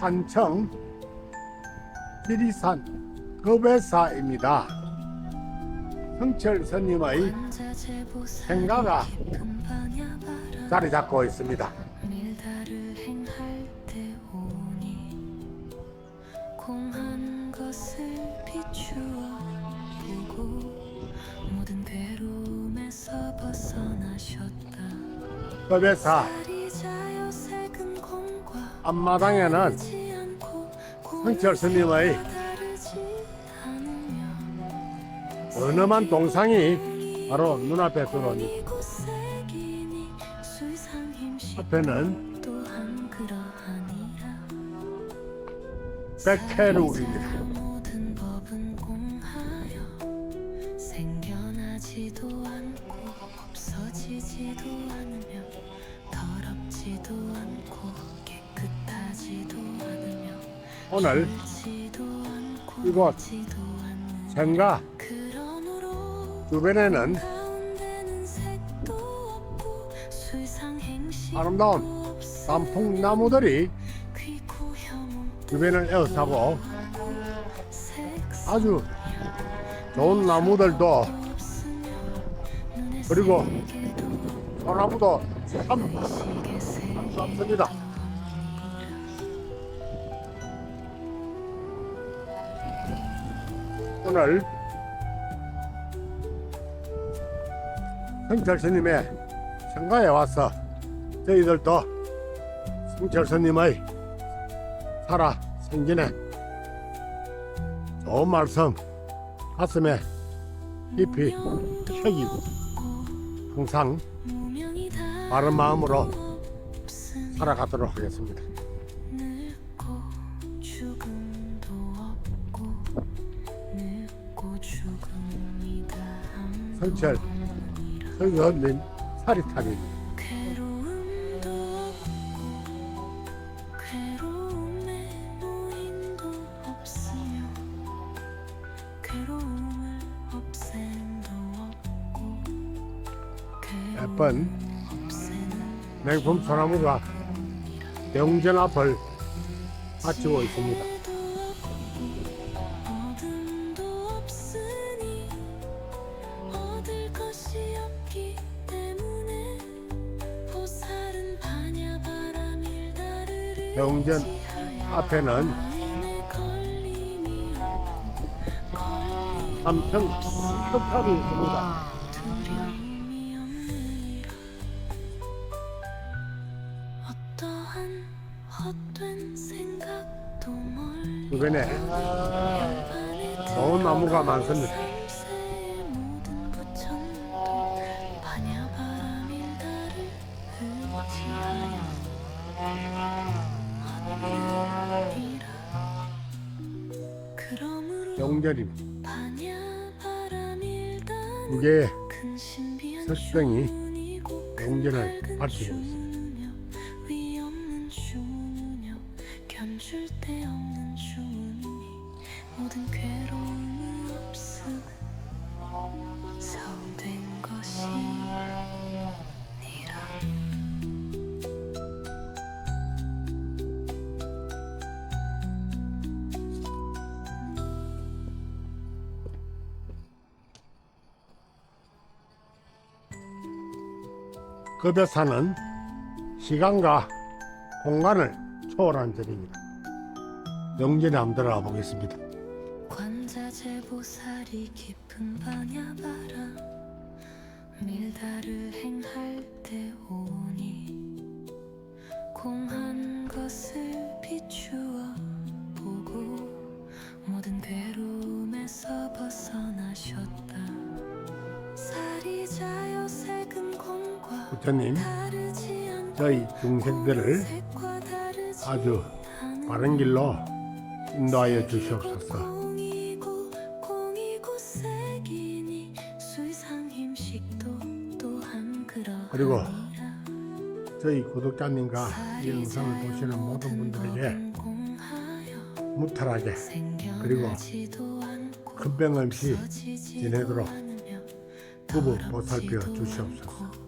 산청 지리산 급회사입니다. 성철 스님의 생가가 자리 잡고 있습니다. 급회사 앞마당에는 성철 스님의 은엄한 동상이 바로 눈앞에 수상힘식 앞에는 백해룩입니다. 오늘 이곳 생가 주변에는 아름다운 단풍나무들이 주변을 색 아주 좋은 나무들도 그리고 소나무도 참 많습니다. 오늘 성철 스님의 생가에 와서 저희들도 성철 스님의 살아 생전에 좋은 말씀 가슴에 깊이 새기고 항상 바른 마음으로 살아가도록 하겠습니다. 을 없앤도 없고 예쁜 없애는 냉품 소나무가 영전 앞을 바치고 있습니다. 앞에는 삼평 석탑이 있습니다. 주변에 좋은 나무가 많습니다. 달은 이게 영전을 밝은 밝히고 있습니다. 급여사는 시간과 공간을 초월한 절입니다. 영전에 한번 들어가 보겠습니다. 관자재보살이 깊은 반야바람 밀다를 행할 때 오 않고 저희 다르지 아주 바른 길로 인도하여 주시옵소서. 그리고 저희 구독자님과 이 영상을 보시는 모든 분들에게 무탈하게 그리고 큰병 없이 지내도록 부부 보살펴 주시옵소서.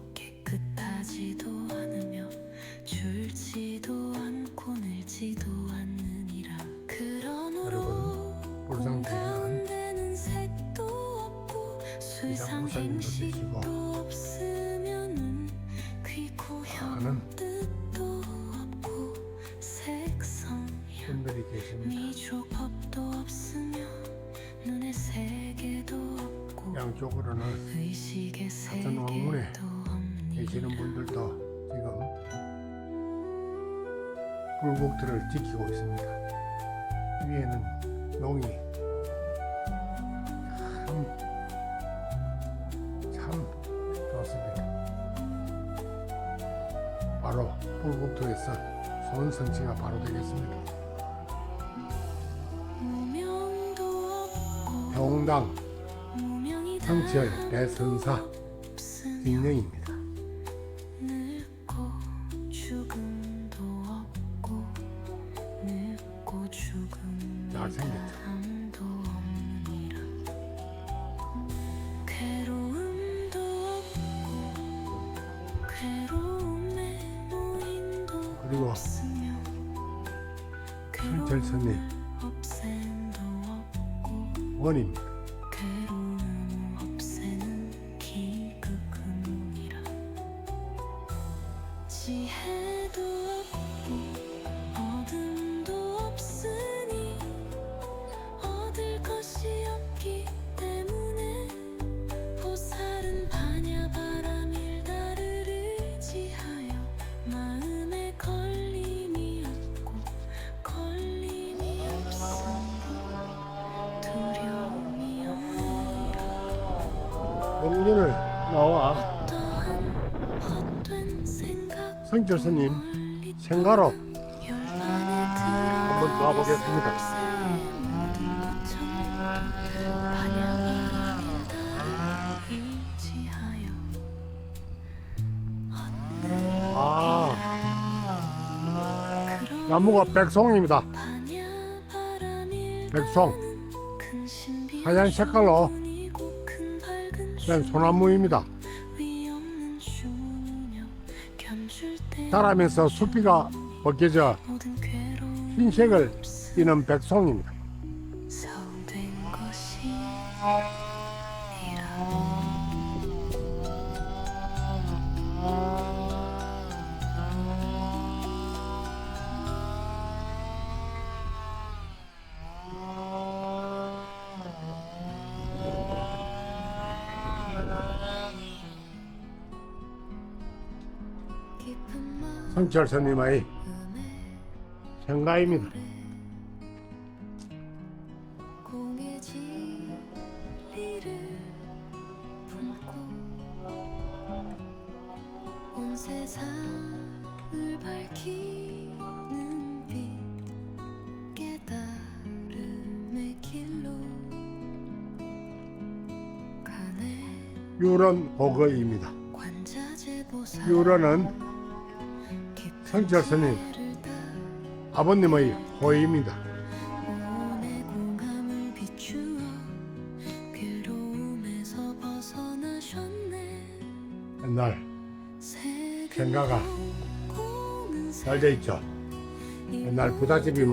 사진도 찍히고 많은 손들이 계십니다. 양쪽으로는 같은 왕문에 계시는 분들도 지금 불곡들을 지키고 있습니다. 위에는 농이 불국토에서 좋은 성취가 바로 되겠습니다. 병당 성철 대선사 인명입니다. 그리고 성철 스님 원입 명전을 나와 성철 스님 생가로 한번 가보겠습니다. 아 나무가 백송입니다. 백송 하얀 색깔로 된 소나무입니다. 자라면서 수피가 벗겨져 흰색을 띠는 백송입니다. 성철 스님의 생가입니다. 공의 진리를 품고 온 세상을 밝히는 빛 깨달음의 길로 가네 유런 보거입니다. 관자재보살 유런은 성철 스님 아버님의 벗어나셨네 옛날 생가가 잘돼 있죠. 옛날 부잣집이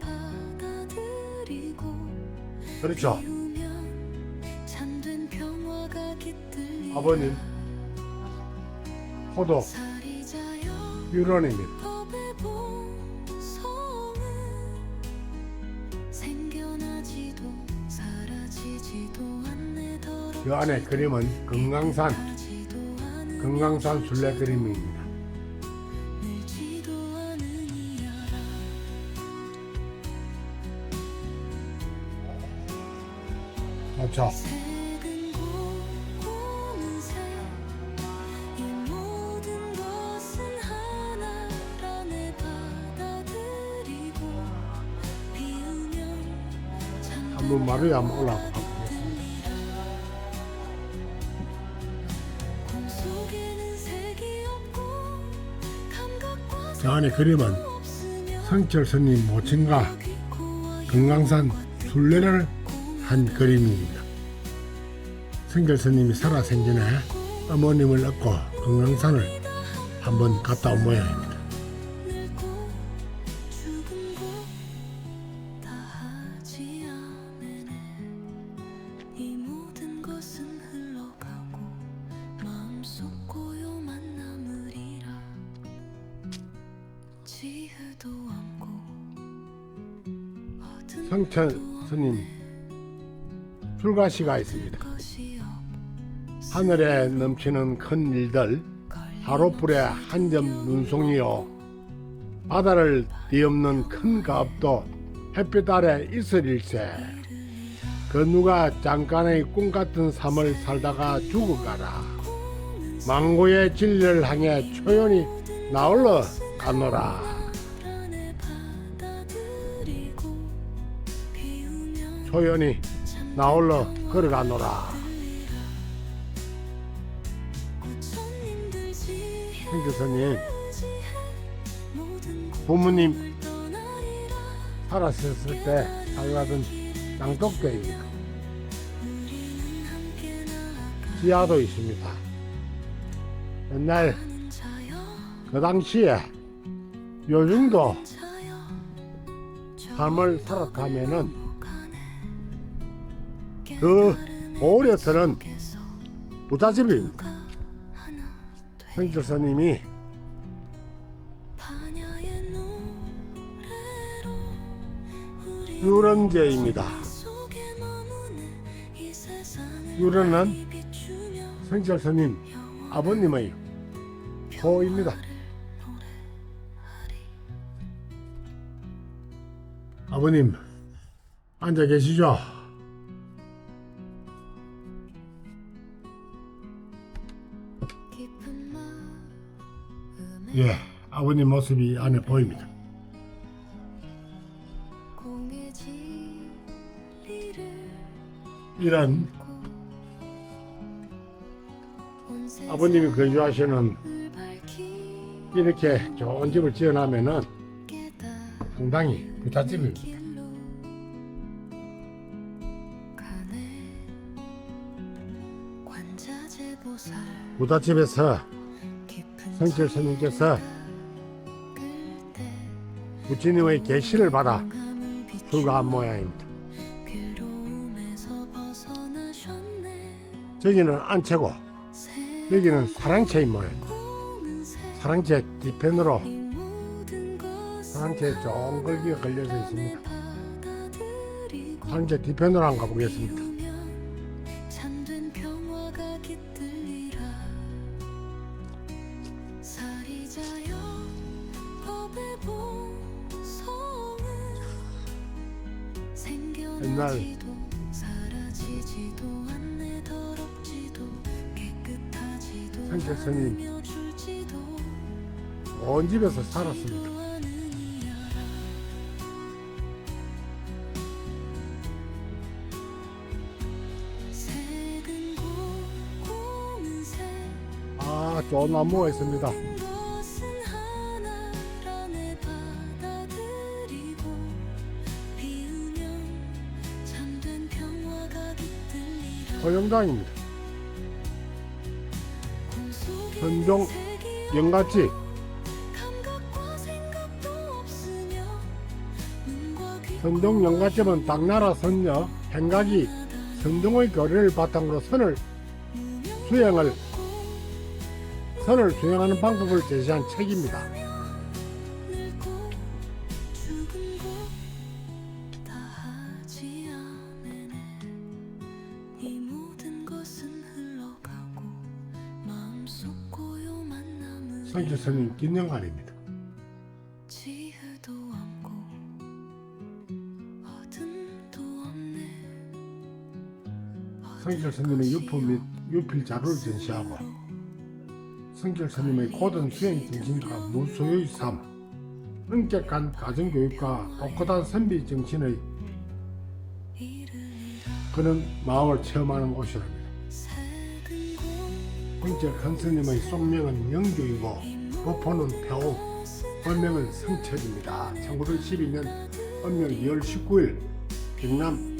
받아들이고 그렇죠. 아버님 살이자여 유런입니다. 그 안에 그림은 금강산 금강산 순례 그림입니다. 알아 그렇죠. 한번 마루에 한번 올라가 보겠습니다. 저 안에 그림은 성철 스님 모친과 금강산 순례를 한 그림입니다. 성철 스님이 살아 생전에 어머님을 얻고 금강산을 한번 갔다 온 모양입니다. 성천 스님 출가시가 있습니다. 하늘에 넘치는 큰 일들 하루불에 한점 눈송이요 바다를 뒤엎는 큰 가업도 햇빛 아래 있으릴세. 그 누가 잠깐의 꿈 같은 삶을 살다가 죽어가라. 망고의 진리를 향해 초연히 나올러 가노라 초연히 나올러 걸어가노라 지혜 모든 부모님 살았을 때 함께 나아가는 지하도 있습니다. 옛날 그 당시에 요즘도 삶을 살아가면은 그 반야의 노래로 우리 유런제입니다. 유런은 성철스님 아버님의 호입니다. 아버님 앉아 계시죠? 예, 아버님 모습이 안에 보입니다. 이런 아버님이 거주하시는 이렇게 좋은 집을 지어놓으면은 깨닫 상당히 부잣집입니다. 부잣집에서 성철 스님께서 부처님의 계시를 받아 출가한 모양입니다. 저기는 안채고 여기는 사랑채인 모양. 새로운 새 사랑채 뒤편으로 이 모든 것을 사랑채 좋은 걸기가 걸려져 있습니다. 사랑채 뒤편으로 한번 가보겠습니다. 며 줄지도 온 집에서 살았습니다. 아, 좋은 나무가 있습니다. 없으며 눈과 귀 선동 영갓집은 당나라 선녀 행각이 선동의 교리를 바탕으로 선을 수행을 선을 수행하는 방법을 제시한 책입니다. 없고 어둠도 없네. 성철 스님의 유품 및 유필 자료를 전시하고 성철 스님의 고든 수행 정신과 무소유의 삶, 엄격한 가정교육과 독고단 선비 정신의 그런 마음을 체험하는. 색은 성철 큰 스님의 속명은 영교이고 부포는 배우, 본명은 성철입니다. 1912년 언명 2월 19일 경남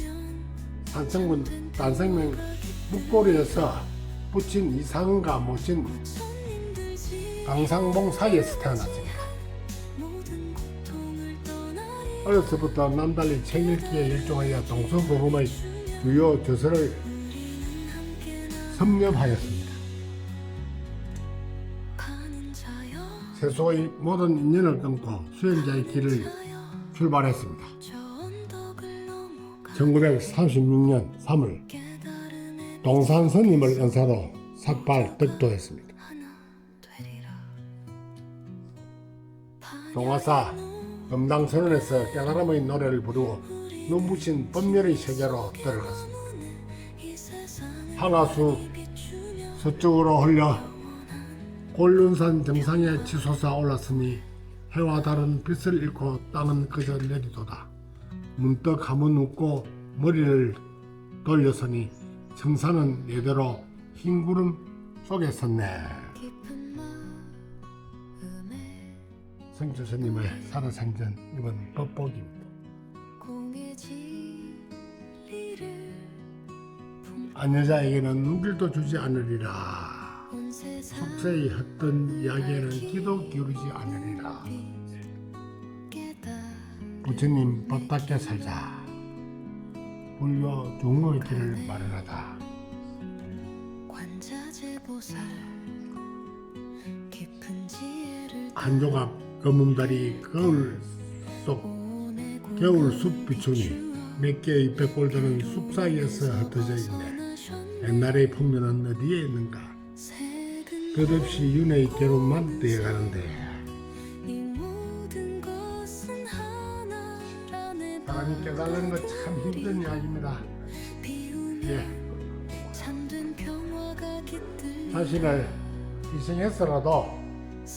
산성군 단성명 묵고리에서 부친 이상은과 모친 강상봉 사이에서 태어났습니다. 어려서부터 남달리 책 읽기에 열중하여 동서고금의 주요 저서를 섭렵하였습니다. 세소의 모든 인연을 끊고 수행자의 길을 출발했습니다. 저 언덕을 넘어가 1936년 3월 깨달음에 동산 스님을 연사로 삭발 득도했습니다. 동화사 금당선언에서 깨달음의 노래를 부르고 눈부신 법률의 세계로 들어갔습니다. 비추며 서쪽으로 흘려 골륜산 정상에 치솟아 올랐으니 해와 다른 빛을 잃고 땅은 그저 내리도다. 문득 한번 웃고 머리를 돌렸으니 정상은 예대로 흰 구름 속에 섰네. 깊은 마음에 성주 스님의 살아생전 이번 법복입니다. 안여자에게는 눈길도 주지 않으리라. 속세의 헛된 이야기에는 귀도 기울이지 않으리라. 부처님 법답게 살자. 불교 중의 길을 마련하다. 한 조각 검은다리 거울 속 겨울 숲 비추니 몇 개의 백골들은 숲 사이에서 흩어져 있네. 옛날의 풍류는 어디에 있는가? 끝없이 윤회의 괴로움만 것은 하나라네 사람이 깨달는 것참 힘든 이야기입니다. 예, 자신을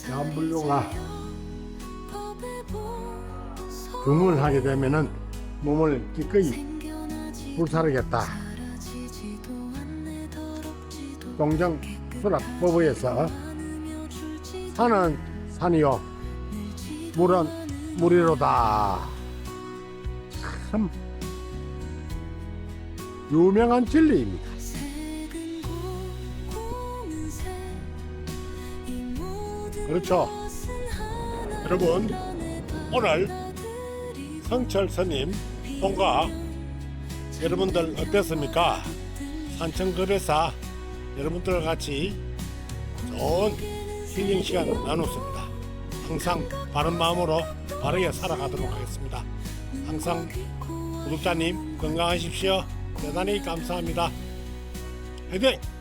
대한불교가 법의 보석 중을 하게 되면은 몸을 기꺼이 불사르겠다. 동정 수락법에서 산은 산이요 물은 물이로다. 참 유명한 진리입니다. 그렇죠. 여러분 오늘 성철 스님 통과 여러분들 어땠습니까? 산청거래사 여러분들 같이 좋은 힐링 시간 나눴습니다. 항상 바른 마음으로 바르게 살아가도록 하겠습니다. 항상 구독자님 건강하십시오. 대단히 감사합니다. 화이팅!